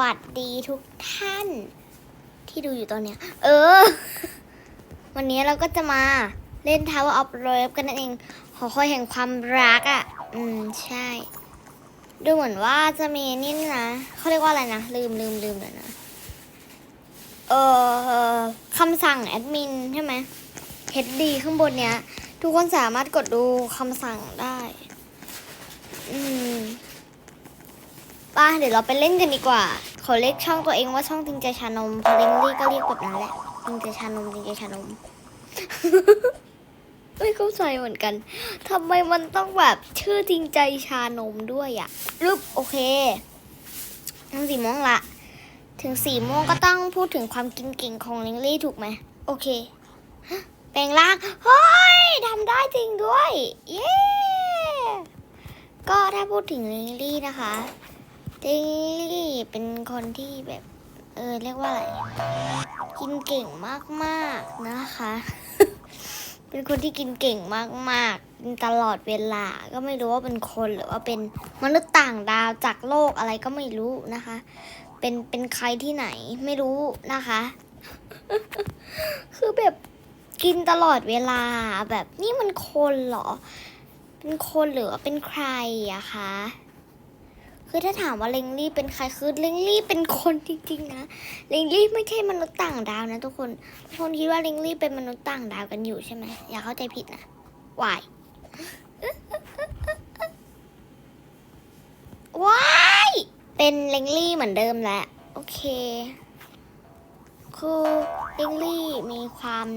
วัสดีทุกท่าน ที่ดูอยู่ตอนเนี้ย เออ วันนี้เราก็จะมาเล่น Tower of Love กันนั่นเองขอคอยแห่งความรักอะ่ะ อืม ใช่ ดูเหมือนว่าจะมีนี่นะเขาเรียกว่าอะไรนะ ลืมลืมลืมเลยนะ เออคำสั่งแอดมินใช่ไหม HD ข้างบนเนี้ย ทุกคนสามารถกดดูคำสั่งได้ อืม ป้าเดี๋ยวเราไปเล่นกันดีกว่า ขอเรียกช่องตัวเองว่าช่องจริงใจชานมพอลิงลี่ก็เรียกแบบนั้นแหละจริงใจชานมจริงใจชานมไม่เข้าใจเหมือนกันทำไมมันต้องแบบชื่อจริงใจชานมด้วยอะรูปโอเคถึงสี่โมงละ ถึงสี่โมงก็ต้องพูดถึงความกินเก่งของลิงลี่ถูกไหม โอเคแปลงร่าง เฮ้ยทำได้จริงด้วย เย้ ก็ถ้าพูดถึงลิงลี่นะคะ ลิงลี่เป็นคนที่แบบ เออ เรียกว่าอะไร กินเก่งมากๆนะคะ เป็นคนที่กินเก่งมากๆกินตลอดเวลา ก็ไม่รู้ว่าเป็นคนหรือว่าเป็นมนุษย์ต่างดาวจากโลกอะไรก็ไม่รู้นะคะ เป็นเป็นใครที่ไหนไม่รู้นะคะ คือแบบกินตลอดเวลาแบบนี่มันคนเหรอ เป็นคนหรือว่าเป็นใครอะคะ คือถ้าถามว่าเลงลี่เป็นใครคือเลงลี่เป็นคนจริงๆนะเลงลี่ไม่ใช่มนุษย์ต่างดาวนะทุกคนทุกคนคิดว่าเลงลี่เป็นมนุษย์ต่างดาวกันอยู่ใช่ไหมอย่าเข้าใจผิดนะวายวายเป็นเลงลี่เหมือนเดิมแหละโอเค คือเลงลี่มีความ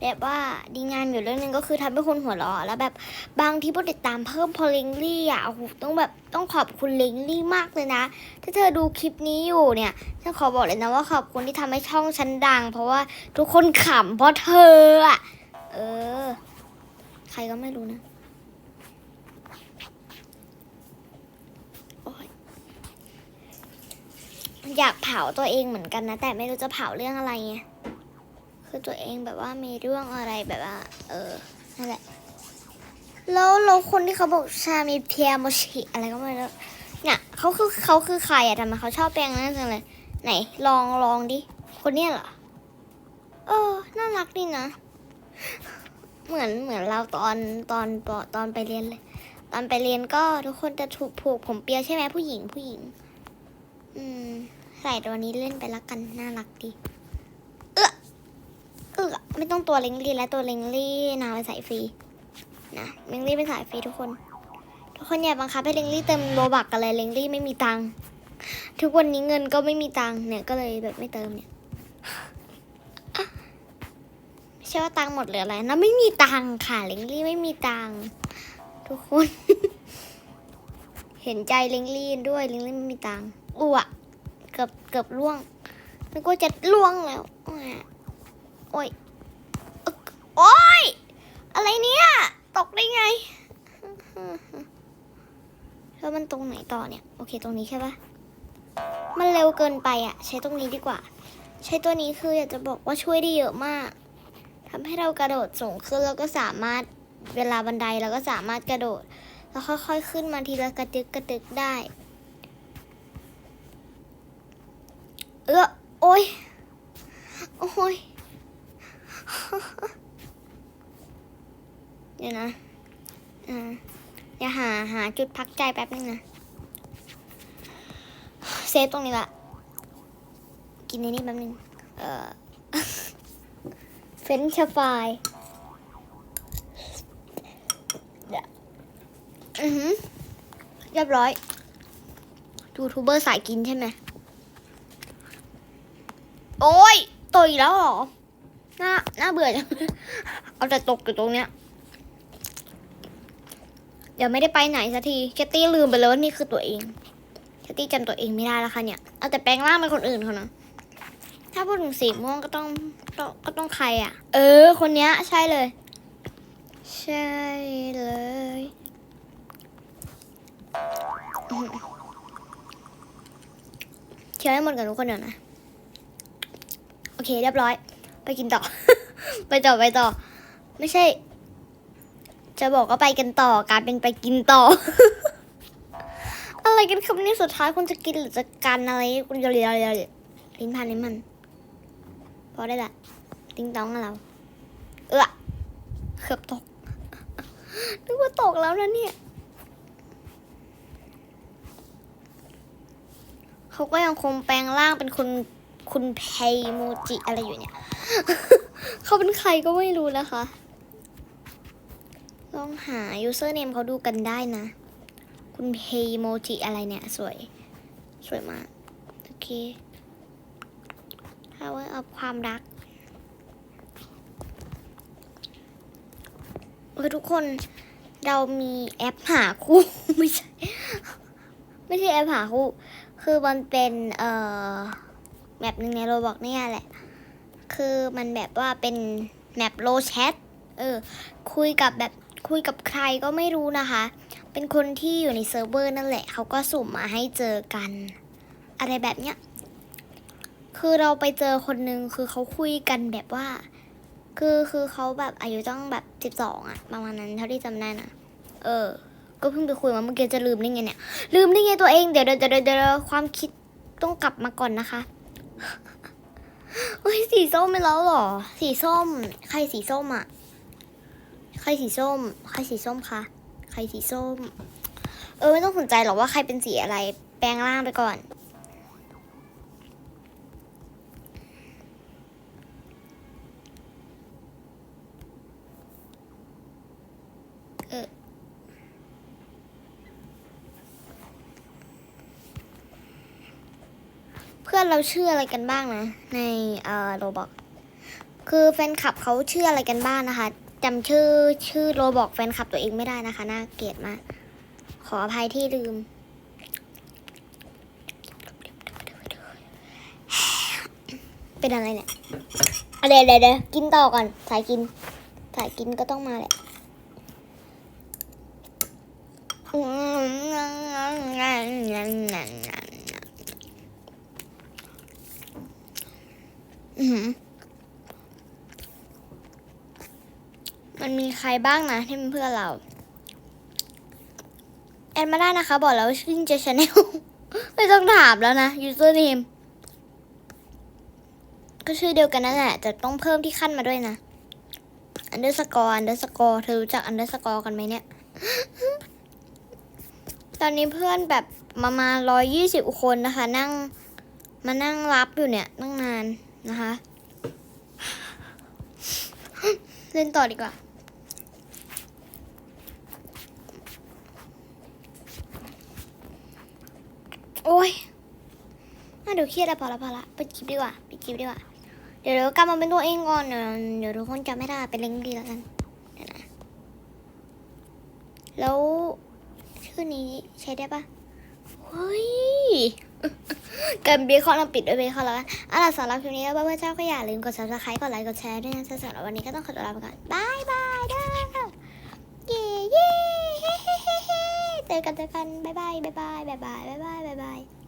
แบบว่าดีงามอยู่เรื่องหนึงก็คือทำให้คนหัวเราะแล้วแบบบางที่ผู้ติดตามเพิ่มพอเลงลี่อะโอ้โหต้องแบบต้องขอบคุณเลงลี่มากเลยนะ ถ้าเธอดูคลิปนี้อยู่เนี่ยฉันขอบอกเลยนะว่าขอบคุณที่ทำให้ช่องฉันดัง เพราะว่าทุกคนขำเพราะเธออะเออ ใครก็ไม่รู้นะอยากเผาตัวเองเหมือนกันนะ แต่ไม่รู้จะเผาเรื่องอะไรไง คือตัวเองแบบว่ามีเรื่องอะไรแบบว่า เออนั่นแหละแล้วแล้วคนที่เขาบอกชามีเพียโมชิอะไรก็ไม่รู้เนี่ยเขาคือเขาคือใครอะทำไมเขาชอบแปลงนั่นจังเลยไหนลองลองดิ คนเนี้ยเหรอเออน่ารักดีนะ เหมือนเหมือนเราตอนตอนตอตอนไปเรียนเลย ตอนไปเรียนก็ทุกคนจะถูกผูกผมเปียใช่ไหมผู้หญิงผู้หญิง อืมใส่ตัวนี้เล่นไปละกันน่ารักดี ไม่ต้องตัวเล็งลี่และตัวเล็งลี่นาไปใส่ฟรีนะเล็งลี่เป็นสายฟรีทุกคน ทุกคนอย่าบังคับให้เล็งลี่เติมโลบักกันเลยเล็งลี่ไม่มีตังค์ทุกวันนี้เงินก็ไม่มีตังค์เนี่ยก็เลยแบบไม่เติมเนี่ยไม่ใช่ว่าตังค์หมดหรืออะไรนะไม่มีตังค์ค่ะเล็งลี่ไม่มีตังค์ทุกคน เห็นใจเล็งลี่ด้วยเล็งลี่ไม่มีตังค์อ้วกเกือบเกือบล่วงนึกว่าจะล่วงแล้วโอ้ย โอ้ยอึ๊ยอะไรเนี่ย ตกได้ไงแล้วมันตรงไหนต่อเนี่ย โอเค ตรงนี้ใช่ปะมันเร็วเกินไปอะใช้ตรงนี้ดีกว่า ใช้ตัวนี้คืออยากจะบอกว่าช่วยได้เยอะมากทำให้เรากระโดดสูงขึ้นแล้วก็สามารถเวลาบันไดเราก็สามารถกระโดด แล้วค่อยๆขึ้นมาทีละกระตึกกระตึกได้ เออโอ้ยโอ้ย เดี๋ยวนะอ่าอย่าหาหาจุดพักใจแป๊บนึงนะ เซฟตรงนี้ละ กินในนี้แป๊บนึง เอ่อเฟนช์ฟรายเดี๋ยวอือหือเรียบร้อย ยูทูบเบอร์สายกินใช่ไหม โอ้ยตกอีกแล้วเหรอ น่า น่าเบื่อจัง เอาแต่ตกอยู่ตรงเนี้ย ดี๋ยวไม่ได้ไปไหนสักทีแคตตี้ลืมไปแล้วว่านี่คือตัวเองแคตตี้จำตัวเองไม่ได้แล้วค่ะเนี่ย เอาแต่แปลงร่างเป็นคนอื่นเขานะ ถ้าพูดถึงสีม่วงก็ต้องก็ต้องใครอะ เออ คนเนี้ยใช่เลย ใช่เลยเคี้ยวให้หมดกันทุกคนเดี๋ยวนะ โอเคเรียบร้อย ไปกินต่อ ไปต่อไปต่อ ไม่ใช่ จะบอกว่าไปกันต่อการเป็นไปกินต่อ อะไรกันครับเนี่ยสุดท้ายคุณจะกินหรือจะกันอะไรคุณจะเรียเรียลิ้นพันลิ้นมัน พอได้ละติ้งต้องเรา เออเกือบตกนึกว่าตกแล้วนะเนี่ยเขาก็ยังคงแปลงร่างเป็นคุณคุณเพย์โมจิอะไรอยู่เนี่ย เขาเป็นใครก็ไม่รู้นะคะ องหา username เขาดูกันได้นะ คุณเพย์โมจิอะไรเนี่ย สวย สวยมาก โอเค power of ความรักเออทุกคนเรามีแอปหาคู่ ไม่ใช่ ไม่ใช่แอปหาคู่ คือมันเป็นเอ่อแมปหนึ่งในโรบอกเนี่ยแหละ คือมันแบบว่าเป็นแมปโลแชท เออ คุยกับแบบ คุยกับใครก็ไม่รู้นะคะ เป็นคนที่อยู่ในเซิร์ฟเวอร์นั่นแหละ เขาก็สุ่มมาให้เจอกัน อะไรแบบเนี้ย คือเราไปเจอคนนึงคือเขาคุยกันแบบว่า คือคือเขาแบบอายุต้องแบบสิบสองอะประมาณนั้นเท่าที่จำได้นะ เออ ก็เพิ่งไปคุยมาเมื่อกี้จะลืมได้ไงเนี่ย ลืมได้ไงตัวเอง เดี๋ยวเดี๋ยวเดี๋ยวเดี๋ยวความคิดต้องกลับมาก่อนนะคะเฮ้ยสีส้มไปแล้วหรอ สีส้ม ใครสีส้มอะ ใครสีส้ม ใครสีส้มคะ ใครสีส้ม เออไม่ต้องสนใจหรอกว่าใครเป็นสีอะไร แปลงร่างไปก่อน เออเพื่อนเราชื่ออะไรกันบ้างนะ ในเอ่อโรบอกคือแฟนคลับเขาชื่ออะไรกันบ้างนะคะ จำชื่อชื่อโรบอกแฟนคลับตัวเองไม่ได้นะคะ น่าเกลียดมาก ขออภัยที่ลืม เป็นอะไรเนี่ยเดี๋ยวเดี๋ยวเดี๋ยวกินต่อก่อนสายกินสายกินก็ต้องมาแหละอือหือ มันมีใครบ้างนะที่เป็นเพื่อนเรา แอดมาได้นะคะ บอกแล้วชื่อเจชแนลไม่ต้องถามแล้วนะ username ก็ชื่อเดียวกันนั่นแหละ แต่ต้องเพิ่มที่ขั้นมาด้วยนะ underscore underscore เธอรู้จัก underscore กันไหมเนี่ย ตอนนี้เพื่อนแบบมามาร้อยยี่สิบคนนะคะ นั่งมานั่งรับอยู่เนี่ยนั่งนานนะคะ เล่นต่อดีกว่า โอ้ยน่าเดี๋ยวเครียดแล้วพอละพอละปิดคลิปดีกว่าปิดคลิปดีกว่า เดี๋ยวเดี๋ยวกลับมาเป็นตัวเองก่อนเดี๋ยวเดี๋ยวทุกคนจำไม่ได้เป็นเล้งดีแล้วกันเดี๋ยวนะแล้วชื่อนี้ใช้ได้ปะเฮ้ยกันเบคอนเราปิดด้วยเบคอนแล้วกันอะสำหรับคลิปนี้แล้วเพื่อนๆเจ้าก็อย่าลืมกด subscribe กดไลค์กดแชร์ด้วยนะสำหรับวันนี้ก็ต้องขอตัวลาไปก่อนบายบายเด้อเย่ เจอกันเจอกันบายบายบายบายบายบายบายบาย